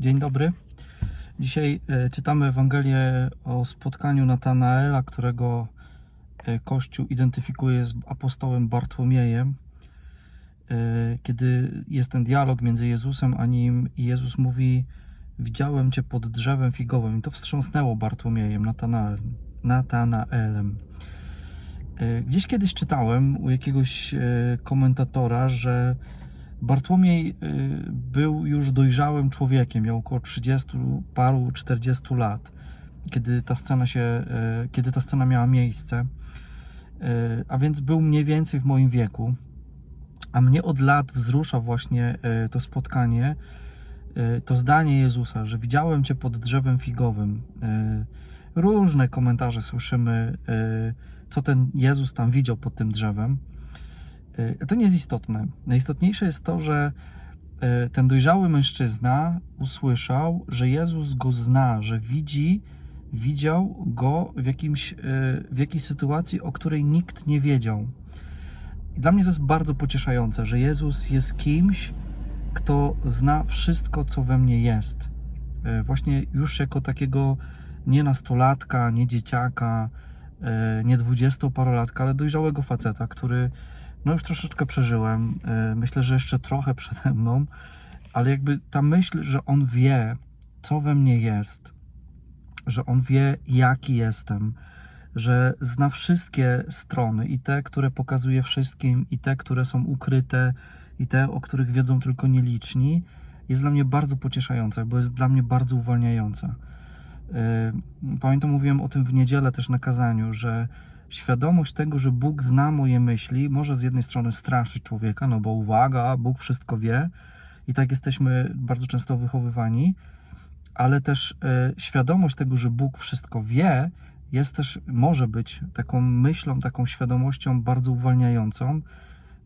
Dzień dobry. Dzisiaj e, czytamy Ewangelię o spotkaniu Natanaela, którego e, Kościół identyfikuje z apostołem Bartłomiejem. E, Kiedy jest ten dialog między Jezusem a nim, i Jezus mówi: Widziałem cię pod drzewem figowym. I to wstrząsnęło Bartłomiejem, Natanaelem. Gdzieś kiedyś czytałem u jakiegoś komentatora, że Bartłomiej y, był już dojrzałym człowiekiem, miał około 30 paru, 40 lat, kiedy ta scena się, y, kiedy ta scena miała miejsce, Y, a więc był mniej więcej w moim wieku. A mnie od lat wzrusza właśnie to spotkanie, to zdanie Jezusa, że widziałem Cię pod drzewem figowym. Różne komentarze słyszymy, co ten Jezus tam widział pod tym drzewem. Y, To nie jest istotne. Najistotniejsze jest to, że y, ten dojrzały mężczyzna usłyszał, że Jezus go zna, że widzi, widział go w, jakimś, y, w jakiejś sytuacji, o której nikt nie wiedział. I dla mnie to jest bardzo pocieszające, że Jezus jest kimś, kto zna wszystko, co we mnie jest. Właśnie już jako takiego nie nastolatka, nie dzieciaka, nie dwudziestoparolatka, ale dojrzałego faceta, który no już troszeczkę przeżyłem. E, Myślę, że jeszcze trochę przede mną, ale jakby ta myśl, że on wie, co we mnie jest, że on wie, jaki jestem, że zna wszystkie strony i te, które pokazuje wszystkim, i te, które są ukryte, i te, o których wiedzą tylko nieliczni, jest dla mnie bardzo pocieszająca, bo jest dla mnie bardzo uwalniająca. E, Pamiętam, mówiłem o tym w niedzielę też na kazaniu, że świadomość tego, że Bóg zna moje myśli, może z jednej strony straszyć człowieka, no bo uwaga, Bóg wszystko wie i tak jesteśmy bardzo często wychowywani, ale też e, świadomość tego, że Bóg wszystko wie, jest też, może być taką myślą, taką świadomością bardzo uwalniającą,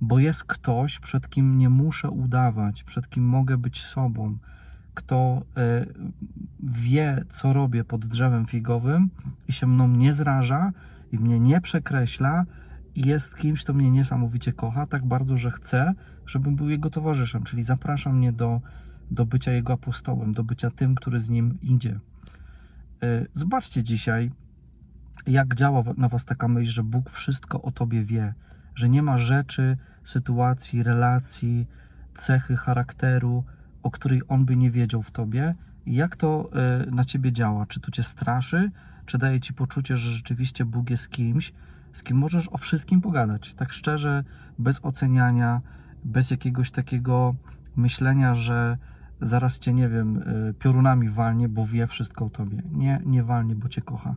bo jest ktoś, przed kim nie muszę udawać, przed kim mogę być sobą, kto e, wie, co robię pod drzewem figowym i się mną nie zraża, i mnie nie przekreśla i jest kimś, kto mnie niesamowicie kocha, tak bardzo, że chce, żebym był jego towarzyszem, czyli zaprasza mnie do, do bycia jego apostołem, do bycia tym, który z nim idzie. Y, Zobaczcie dzisiaj, jak działa na was taka myśl, że Bóg wszystko o tobie wie, że nie ma rzeczy, sytuacji, relacji, cechy charakteru, o której on by nie wiedział w tobie. Jak to y, na ciebie działa? Czy to cię straszy, czy daje ci poczucie, że rzeczywiście Bóg jest kimś, z kim możesz o wszystkim pogadać, tak szczerze, bez oceniania, bez jakiegoś takiego myślenia, że zaraz cię, nie wiem, y, piorunami walnie, bo wie wszystko o tobie. Nie, nie walnie, bo cię kocha.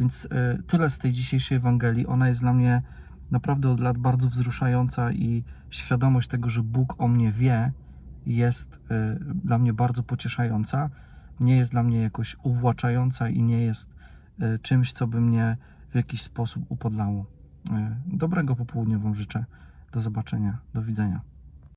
Więc y, tyle z tej dzisiejszej Ewangelii. Ona jest dla mnie naprawdę od lat bardzo wzruszająca i świadomość tego, że Bóg o mnie wie, jest y, dla mnie bardzo pocieszająca. Nie jest dla mnie jakoś uwłaczająca i nie jest y, czymś, co by mnie w jakiś sposób upodlało. Y, Dobrego popołudnia Wam życzę. Do zobaczenia. Do widzenia.